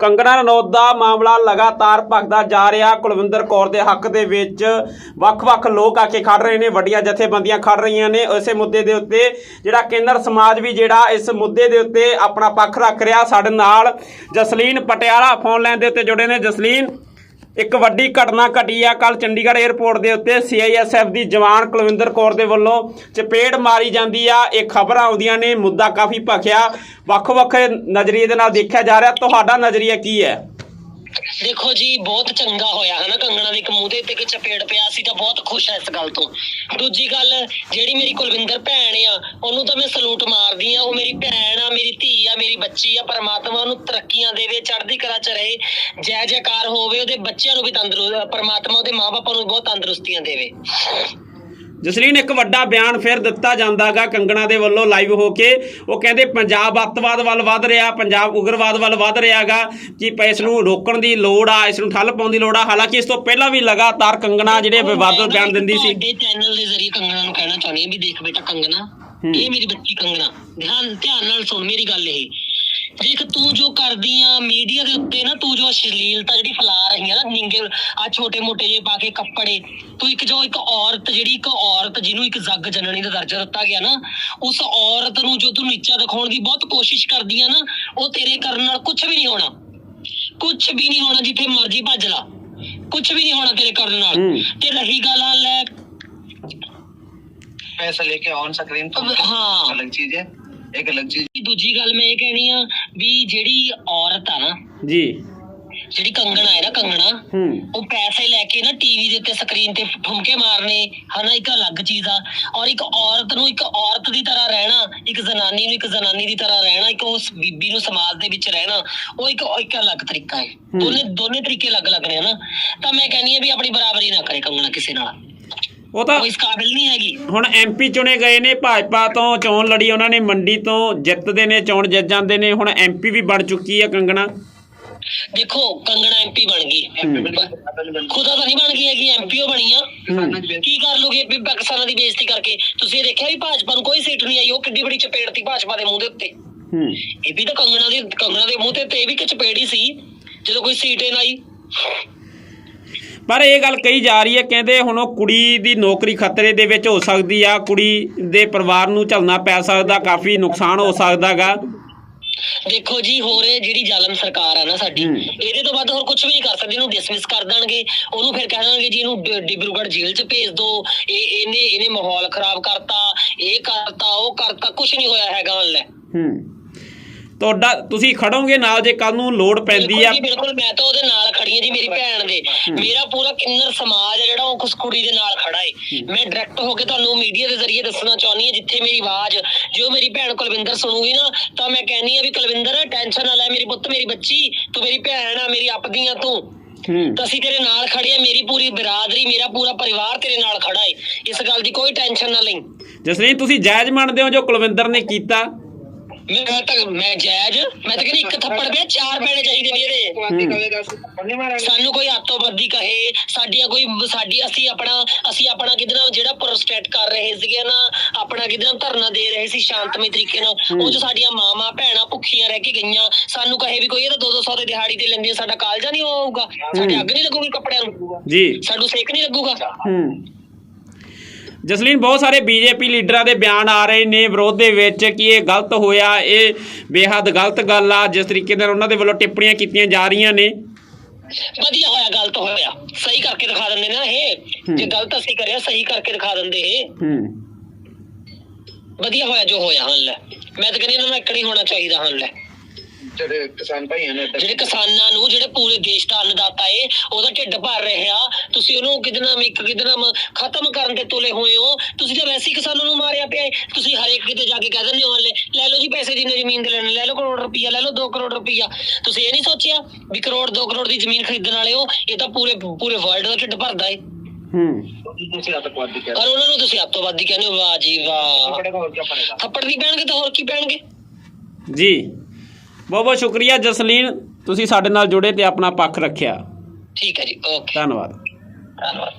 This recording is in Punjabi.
ਕੰਗਣਾ ਰਣੌਤ ਦਾ ਮਾਮਲਾ ਲਗਾਤਾਰ ਭਖਦਾ ਜਾ ਰਿਹਾ। ਕੁਲਵਿੰਦਰ ਕੌਰ ਦੇ ਹੱਕ ਦੇ ਵਿੱਚ ਵੱਖ-ਵੱਖ ਲੋਕ ਆ ਕੇ ਖੜ ਰਹੇ ਨੇ, ਵੱਡੀਆਂ ਜਥੇਬੰਦੀਆਂ ਖੜ ਰਹੀਆਂ ਨੇ। ਇਸੇ ਮੁੱਦੇ ਦੇ ਉੱਤੇ ਜਿਹੜਾ ਕੇਂਦਰ ਸਮਾਜ ਵੀ ਜਿਹੜਾ ਇਸ ਮੁੱਦੇ ਦੇ ਉੱਤੇ ਆਪਣਾ ਪੱਖ ਰੱਖ ਰਿਹਾ। ਸਾਡੇ ਨਾਲ ਜਸਲੀਨ ਪਟਿਆਲਾ ਫੋਨ ਲਾਈਨ ਦੇ ਉੱਤੇ ਜੁੜੇ ਨੇ। ਜਸਲੀਨ ਇੱਕ ਵੱਡੀ ਘਟਨਾ ਘਟੀ ਆ ਕੱਲ ਚੰਡੀਗੜ੍ਹ 에ਅਰਪੋਰਟ ਦੇ ਉੱਤੇ ਸੀਆਈਐਸਐਫ ਦੀ ਜਵਾਨ ਕੁਲਵਿੰਦਰ ਕੌਰ ਦੇ ਵੱਲੋਂ ਚਪੇੜ ਮਾਰੀ ਜਾਂਦੀ ਆ। ਇਹ ਖਬਰਾਂ ਆਉਂਦੀਆਂ ਨੇ, ਮੁੱਦਾ ਕਾਫੀ ਭਖਿਆ। ਵੱਖ-ਵੱਖ ਨਜ਼ਰੀਏ ਦੇ ਨਾਲ ਦੇਖਿਆ ਜਾ ਰਿਹਾ। ਤੁਹਾਡਾ ਨਜ਼ਰੀਆ ਕੀ ਹੈ? ਦੇਖੋ ਜੀ, ਬਹੁਤ ਚੰਗਾ ਹੋਇਆ, ਹਨਾ? ਕੰਗਣਾ ਦੇ ਇੱਕ ਮੂੰਹ ਦੇ ਉੱਤੇ ਕਿ ਚਪੇੜ ਪਿਆ ਸੀ ਤਾਂ ਬਹੁਤ ਖੁਸ਼ ਆ ਇਸ ਗੱਲ ਤੋਂ। ਦੂਜੀ ਗੱਲ, ਜਿਹੜੀ ਮੇਰੀ ਕੁਲਵਿੰਦਰ ਭੈਣ ਆ, ਉਹਨੂੰ ਤਾਂ ਮੈਂ ਸਲੂਟ ਮਾਰਦੀ ਆ, ਉਹ ਮੇਰੀ ਭੈਣ ਆ, ਮੇਰੀ ਧੀ ਆ, ਮੇਰੀ ਬੱਚੀ ਆ, ਪਰਮਾਤਮਾ ਉਹਨੂੰ ਤਰੱਕੀਆਂ ਦੇਵੇ, ਚੜ੍ਹਦੀ ਕਲਾ ਚ ਰਹੇ, ਜੈ ਜੈਕਾਰ ਹੋਵੇ, ਉਹਦੇ ਬੱਚਿਆਂ ਨੂੰ ਵੀ ਤੰਦਰੁਸਤ ਪਰਮਾਤਮਾ ਉਹਦੇ ਮਾਪੇ ਨੂੰ ਬਹੁਤ ਤੰਦਰੁਸਤੀਆਂ ਦੇਵੇ। ਜਸਲੀਨ ਇੱਕ ਵੱਡਾ ਬਿਆਨ ਫਿਰ ਦਿੱਤਾ ਜਾਂਦਾਗਾ ਕੰਗਣਾ ਦੇ ਵੱਲੋਂ ਲਾਈਵ ਹੋ ਕੇ। ਉਹ ਕਹਿੰਦੇ ਪੰਜਾਬ ਅੱਤਵਾਦ ਵੱਲ ਵੱਧ ਰਿਹਾ ਪੰਜਾਬ ਉਗਰਵਾਦ ਵੱਲ ਵੱਧ ਰਿਹਾਗਾ ਕਿ ਇਸ ਨੂੰ ਰੋਕਣ ਦੀ ਲੋੜ ਆ ਇਸ ਨੂੰ ਠੱਲ ਪਾਉਣ ਦੀ ਲੋੜ ਆ। ਹਾਲਾਂਕਿ ਇਸ ਤੋਂ ਪਹਿਲਾਂ ਵੀ ਲਗਾਤਾਰ ਕੰਗਣਾ ਜਿਹੜੇ ਵਿਵਾਦਤ ਬਿਆਨ ਦਿੰਦੀ ਸੀ। ਤੁਹਾਡੇ ਚੈਨਲ ਦੇ ਜ਼ਰੀਏ ਕੰਗਣਾ ਨੂੰ ਕਹਿਣਾ ਚਾਹੁੰਦੀ ਵੀ ਦੇਖ ਬੇਟਾ ਕੰਗਣਾ ਇਹ ਮੇਰੀ ਬੱਚੀ ਕੰਗਣਾ। ਧਿਆਨ ਧਿਆਨ ਨਾਲ ਸੁਣ ਮੇਰੀ ਗੱਲ ਇਹ। ਦੇਖ ਤੂੰ ਜੋ ਕਰਦੀ ਆ ਮੀਡੀਆ ਦੇ ਉੱਤੇ ਨਾ ਤੂੰ ਜੋ ਅਸ਼ਲੀਲਤਾ ਜਿਹੜੀ ਫੈਲਾ ਰਹੀ ਆ ਨਾ ਨਿੰਗੇ ਆ ਛੋਟੇ ਮੋਟੇ ਜੇ ਪਾ ਕੇ ਕੱਪੜੇ ਤੂੰ ਇੱਕ ਜੋ ਇੱਕ ਔਰਤ ਜਿਹੜੀ ਇੱਕ ਔਰਤ ਜਿਹਨੂੰ ਇੱਕ ਜੱਗ ਜਨਣੀ ਦਾ ਦਰਜਾ ਦਿੱਤਾ ਗਿਆ ਨਾ ਉਸ ਔਰਤ ਨੂੰ ਜੋ ਤੂੰ ਨੀਚਾ ਦਿਖਾਉਣ ਦੀ ਬਹੁਤ ਕੋਸ਼ਿਸ਼ ਕਰਦੀ ਆ ਨਾ ਉਹ ਤੇਰੇ ਕਰਨ ਨਾਲ ਕੁਝ ਵੀ ਨਹੀਂ ਹੋਣਾ। ਕੁਝ ਵੀ ਨਹੀਂ ਹੋਣਾ ਜਿੱਥੇ ਮਰਜ਼ੀ ਭੱਜ ਲਾ। ਕੁਝ ਵੀ ਨਹੀਂ ਹੋਣਾ ਤੇਰੇ ਕਰਨ ਨਾਲ। ਤੇ ਰਹੀ ਗੱਲ ਆ ਲੈ। ਪੈਸਾ ਲੈ ਕੇ ਆਉਣ ਸਕਰੀਨ ਤੋਂ। ਹਾਂ। ਅਲੱਗ ਚੀਜ਼ ਹੈ। ਇੱਕ ਅਲੱਗ ਚੀਜ਼ ਦੂਜੀ ਗੱਲ ਮੈਂ ਇਹ ਕਹਿਣੀ ਆ ਵੀ ਜਿਹੜੀ ਔਰਤ ਆ ਨਾ ਜੀ। ਜਿਹੜੀ ਕੰਗਣਾ ਹੈ ਨਾ ਕੰਗਣਾ ਹੂੰ। ਉਹ ਪੈਸੇ ਲੈ ਕੇ ਨਾ ਟੀਵੀ ਦੇ ਉੱਤੇ ਸਕਰੀਨ ਤੇ ਠੁਮਕੇ ਮਾਰਨੇ ਹਨਾ ਇੱਕ ਅਲੱਗ ਚੀਜ਼ ਆ। ਔਰ ਇੱਕ ਔਰਤ ਨੂੰ ਇੱਕ ਔਰਤ ਦੀ ਤਰ੍ਹਾਂ ਰਹਿਣਾ ਇੱਕ ਜ਼ਨਾਨੀ ਨੂੰ ਇੱਕ ਜ਼ਨਾਨੀ ਦੀ ਤਰ੍ਹਾਂ ਰਹਿਣਾ ਇੱਕ ਉਸ ਬੀਬੀ ਨੂੰ ਸਮਾਜ ਦੇ ਵਿੱਚ ਰਹਿਣਾ ਉਹ ਇੱਕ ਇੱਕ ਅਲੱਗ ਤਰੀਕਾ ਹੈ। ਦੋਨੇ ਦੋਨੇ ਤਰੀਕੇ ਅਲੱਗ-ਅਲੱਗ ਨੇ ਹਨਾ। ਤਾਂ ਮੈਂ ਕਹਿੰਨੀ ਆ ਵੀ ਆਪਣੀ ਬਰਾਬਰੀ ਨਾ ਕਰੇ ਕੰਗਣਾ ਕਿਸੇ ਨਾਲ। ਉਹ ਤਾਂ ਉਹ ਇਸ ਕਾਬਿਲ ਨਹੀਂ ਹੈਗੀ। ਹੁਣ ਐਮਪੀ ਚੁਣੇ ਗਏ ਨੇ ਭਾਜਪਾ ਤੋਂ ਚੋਣ ਲੜੀ ਉਹਨਾਂ ਨੇ ਮੰਡੀ ਤੋਂ ਜਿੱਤਦੇ ਨੇ ਚੋਣ ਜਿੱਤ ਜਾਂਦੇ ਨੇ ਹੁਣ ਐਮਪੀ ਵੀ ਬਣ ਚੁੱਕੀ ਹੈ ਕੰਗਣਾ। ਦੇਖੋ ਕੰਗਣਾ ਐਮਪੀ ਬਣ ਗਈ। ਖੁਦਾ ਤਾਂ ਨਹੀਂ ਬਣ ਗਈ ਹੈਗੀ ਐਮਪੀਓ ਬਣੀ ਆ। ਕੀ ਕਰ ਲੋਗੇ ਵੀ ਪਾਕਿਸਤਾਨਾਂ ਦੀ ਬੇਇੱਜ਼ਤੀ ਕਰਕੇ? ਤੁਸੀਂ ਇਹ ਦੇਖਿਆ ਵੀ ਭਾਜਪਾ ਨੂੰ ਕੋਈ ਸੀਟ ਨਹੀਂ ਆਈ ਉਹ ਕਿੱਡੀ ਬੜੀ ਚਪੇੜ ਤੀ ਭਾਜਪਾ ਦੇ ਮੂੰਹ ਦੇ ਉੱਤੇ। ਹੂੰ। ਇਹ ਵੀ ਤਾਂ ਕੰਗਣਾ ਦੇ ਕੰਗਣਾ ਦੇ ਮੂੰਹ ਤੇ ਤੇ ਇਹ ਵੀ ਕਿ ਚਪੇੜ ਸੀ ਜਦੋਂ ਕੋਈ ਸੀਟ ਹੀ ਨਾ ਆਈ। ਪਰ ਇਹ ਗੱਲ ਕਹੀ ਜਾ ਰਹੀ ਹੈ ਕਹਿੰਦੇ ਹੁਣ ਉਹ ਕੁੜੀ ਦੀ ਨੌਕਰੀ ਖਤਰੇ ਦੇ ਵਿੱਚ ਹੋ ਸਕਦੀ ਆ ਕੁੜੀ ਦੇ ਪਰਿਵਾਰ ਨੂੰ ਝੱਲਣਾ ਪੈ ਸਕਦਾ ਕਾਫੀ ਨੁਕਸਾਨ ਹੋ ਸਕਦਾਗਾ। ਦੇਖੋ ਜੀ ਹੋਰ ਇਹ ਜਿਹੜੀ ਜ਼ਾਲਮ ਸਰਕਾਰ ਆ ਨਾ ਸਾਡੀ। ਇਹਦੇ ਤੋਂ ਵੱਧ ਹੋਰ ਕੁਝ ਵੀ ਨਹੀਂ ਕਰ ਸਕਦੀ ਇਹਨੂੰ ਡਿਸਮਿਸ ਕਰ ਦੇਣਗੇ। ਉਹਨੂੰ ਫਿਰ ਕਹਿ ਦੇਣਗੇ ਜੀ ਇਹਨੂੰ ਡ- ਡਿਬਰੂਗੜ੍ਹ ਜੇਲ੍ਹ 'ਚ ਭੇਜ ਦਿਓ ਇਹ ਇਹਨੇ ਇਹਨੇ ਮਾਹੌਲ ਖਰਾਬ ਕਰਤਾ ਇਹ ਕਰਤਾ ਉਹ ਕਰਤਾ ਕੁਝ ਨਹੀਂ ਹੋਇਆ ਹੈਗਾ ਲੈ ਹੂੰ। ਤੁਹਾਡਾ ਤੁਸੀਂ ਖੜੋਗੇ ਨਾਲ ਜੇ ਕੱਲ ਨੂੰ ਲੋੜ ਪੈਂਦੀ ਬਿਲਕੁਲ ਆ ਜੀ ਬਿਲਕੁਲ ਮੈਂ ਤਾਂ ਉਹਦੇ ਨਾਲ ਖੜੀ ਹਾਂ ਜੀ ਮੇਰੀ ਭੈਣ ਦੇ। ਮੇਰਾ ਪੂਰਾ ਕਿੰਨਰ ਸਮਾਜ ਹੈ ਜਿਹੜਾ ਉਹ ਉਸ ਕੁੜੀ ਦੇ ਨਾਲ ਖੜਾ ਏ। ਮੈਂ ਡਾਇਰੈਕਟ ਹੋ ਕੇ ਤੁਹਾਨੂੰ ਮੀਡੀਆ ਦੇ ਜ਼ਰੀਏ ਦੱਸਣਾ ਚਾਹੁੰਦੀ ਹਾਂ ਜਿੱਥੇ ਮੇਰੀ ਆਵਾਜ਼ ਜੋ ਮੇਰੀ ਭੈਣ ਕੁਲਵਿੰਦਰ ਸੁਣੂਗੀ ਨਾ ਤਾਂ ਮੈਂ ਕਹਿੰਨੀ ਆ ਵੀ ਕੁਲਵਿੰਦਰ ਟੈਨਸ਼ਨ ਨਾ ਲੈ ਮੇਰੀ ਪੁੱਤ ਮੇਰੀ ਬੱਚੀ ਤੂੰ ਮੇਰੀ ਭੈਣ ਆ ਮੇਰੀ ਆਪਦੀ ਆ ਤੂੰ। ਹੂੰ। ਤਾਂ ਅਸੀਂ ਤੇਰੇ ਨਾਲ ਖੜੇ ਆ ਮੇਰੀ ਪੂਰੀ ਬਰਾਦਰੀ ਮੇਰਾ ਪੂਰਾ ਪਰਿਵਾਰ ਤੇਰੇ ਨਾਲ ਖੜਾ ਏ। ਇਸ ਗੱਲ ਦੀ ਕੋਈ ਟੈਨਸ਼ਨ ਨਾ ਲਈ। ਜਸਲੀਨ ਤੁਸੀਂ ਜਾਇਜ਼ ਮੰਨਦੇ ਹੋ ਜੋ ਕੁਲਵਿੰਦਰ ਨੇ ਕੀਤਾ? ਮੈਂ ਤਾਂ ਮੈਂ ਜਾਇਜ਼ ਮੈਂ ਤਾਂ ਕਹਿੰਦੀ ਇੱਕ ਥੱਪੜ ਪਿਆ ਚਾਰ ਪੈਣੇ ਚਾਹੀਦੇ ਨੇ ਇਹਦੇ। ਸਾਨੂੰ ਕੋਈ ਆਤੋਬੱਦੀ ਕਹੇ ਸਾਡੀਆਂ ਕੋਈ ਸਾਡੀ ਅਸੀਂ ਆਪਣਾ ਅਸੀਂ ਆਪਣਾ ਨਾ ਜਿਹੜਾ ਪ੍ਰੋਸਟੇਟ ਕਰ ਰਹੇ ਸੀਗੇ ਨਾ ਆਪਣਾ ਨਾ ਧਰਨਾ ਦੇ ਰਹੇ ਸੀ ਸ਼ਾਂਤਮਈ ਤਰੀਕੇ ਨਾਲ ਉਹ ਜੋ ਸਾਡੀਆਂ ਮਾਵਾਂ ਭੈਣਾਂ ਭੁੱਖੀਆਂ ਰਹਿ ਕੇ ਗਈਆਂ ਸਾਨੂੰ ਕਹੇ ਵੀ ਕੋਈ ਇਹ ਤਾਂ 200 ਦੇ ਦਿਹਾੜੀ ਤੇ ਲੈਂਦੀਆਂ ਸਾਡਾ ਕਾਲਜਾ ਨਹੀਂ ਹੋਊਗਾ ਸਾਡੇ ਅੱਗ ਨਹੀਂ ਲੱਗੂਗੀ ਕੱਪੜਿਆਂ ਨੂੰ। ਜੀ। ਸਾਨੂੰ ਸੇਕ ਨਹੀਂ ਲੱਗੂਗਾ। ਹੂੰ। ਜਸਲੀਨ ਬਹੁਤ ਸਾਰੇ ਬੀਜੇਪੀ ਲੀਡਰਾਂ ਦੇ ਬਿਆਨ ਆ ਰਹੇ ਨੇ ਵਿਰੋਧ ਦੇ ਵਿੱਚ ਕਿ ਇਹ ਗਲਤ ਹੋਇਆ ਇਹ ਬੇਹੱਦ ਗਲਤ ਗੱਲ ਆ ਜਿਸ ਤਰੀਕੇ ਨਾਲ ਉਹਨਾਂ ਦੇ ਵੱਲੋਂ ਟਿੱਪਣੀਆਂ ਕੀਤੀਆਂ ਜਾ ਰਹੀਆਂ ਨੇ। ਵਧੀਆ ਹੋਇਆ ਗਲਤ ਹੋਇਆ। ਸਹੀ ਕਰਕੇ ਦਿਖਾ ਦਿੰਦੇ ਨਾ ਇਹ। ਜੇ ਗਲਤ ਅਸੀਂ ਕਰਿਆ ਸਹੀ ਕਰਕੇ ਦਿਖਾ ਦਿੰਦੇ ਇਹ। ਹੂੰ। ਵਧੀਆ ਹੋਇਆ ਜੋ ਹੋਇਆ ਹਨ ਲੈ। ਮੈਂ ਤਾਂ ਕਹਿੰਦੀ ਇਹਨਾਂ ਨੂੰ ਇੱਕ ਨਹੀਂ ਹੋਣਾ ਚਾਹੀਦਾ ਹਨ ਲੈ। ਜਿਹੜੇ ਕਿਸਾਨ ਭਾਈ ਨੇ ਜਿਹੜੇ ਕਿਸਾਨਾਂ ਨੂੰ ਜਿਹੜੇ ਪੂਰੇ ਦੇਸ਼ ਦਾ ਅੰਨਦਾਤਾ ਏ ਉਹਦਾ ਢਿੱਡ ਭਰ ਰਿਹਾ ਤੁਸੀਂ ਉਹਨੂੰ ਕਿਤੇ ਨਾ ਇੱਕ ਕਿਤੇ ਨਾ ਮ- ਖਤਮ ਕਰਨ ਤੇ ਤੁਲੇ ਹੋਏ ਹੋ? ਤੁਸੀਂ ਤਾਂ ਵੈਸੇ ਹੀ ਕਿਸਾਨਾਂ ਨੂੰ ਮਾਰਿਆ ਪਿਆ ਏ। ਤੁਸੀਂ ਹਰੇਕ ਕਿਤੇ ਜਾ ਕੇ ਕਹਿ ਦਿੰਦੇ ਹੋ ਲੈ ਲੈ ਲਓ ਜੀ ਪੈਸੇ ਜਿੰਨੇ ਜ਼ਮੀਨ ਦੇ ਲੈਣੇ ਲੈ ਲਓ ਕਰੋੜ ਰੁਪਈਆ ਲੈ ਲਓ 2 ਕਰੋੜ ਰੁਪਈਆ। ਤੁਸੀਂ ਇਹ ਨਹੀਂ ਸੋਚਿਆ ਵੀ ਕਰੋੜ 2 ਕਰੋੜ ਦੀ ਜ਼ਮੀਨ ਖਰੀਦਣ ਵਾਲੇ ਹੋ? ਇਹ ਤਾਂ ਪੂਰੇ ਪੂਰੇ ਵਰਲਡ ਦਾ ਢਿੱਡ ਭਰਦਾ ਏ। ਹੂੰ। ਤੁਸੀਂ ਆਤੰਕਵਾਦੀ ਉਹਨਾਂ ਨੂੰ ਤੁਸੀਂ ਅੱਤਵਾਦੀ ਕਹਿੰਦੇ ਹੋ। ਵਾਹ ਜੀ ਵਾਹ। ਥੱਪੜ ਵੀ ਪੈਣਗੇ ਤਾਂ ਹੋਰ ਕੀ ਪੈਣਗੇ? ਜੀ। ਬਹੁਤ ਬਹੁਤ ਸ਼ੁਕਰੀਆ ਜਸਲੀਨ ਤੁਸੀਂ ਸਾਡੇ ਨਾਲ ਜੁੜੇ ਤੇ ਆਪਣਾ ਪੱਖ ਰੱਖਿਆ। ਠੀਕ ਹੈ ਜੀ ਓਕੇ। ਧੰਨਵਾਦ। ਧੰਨਵਾਦ।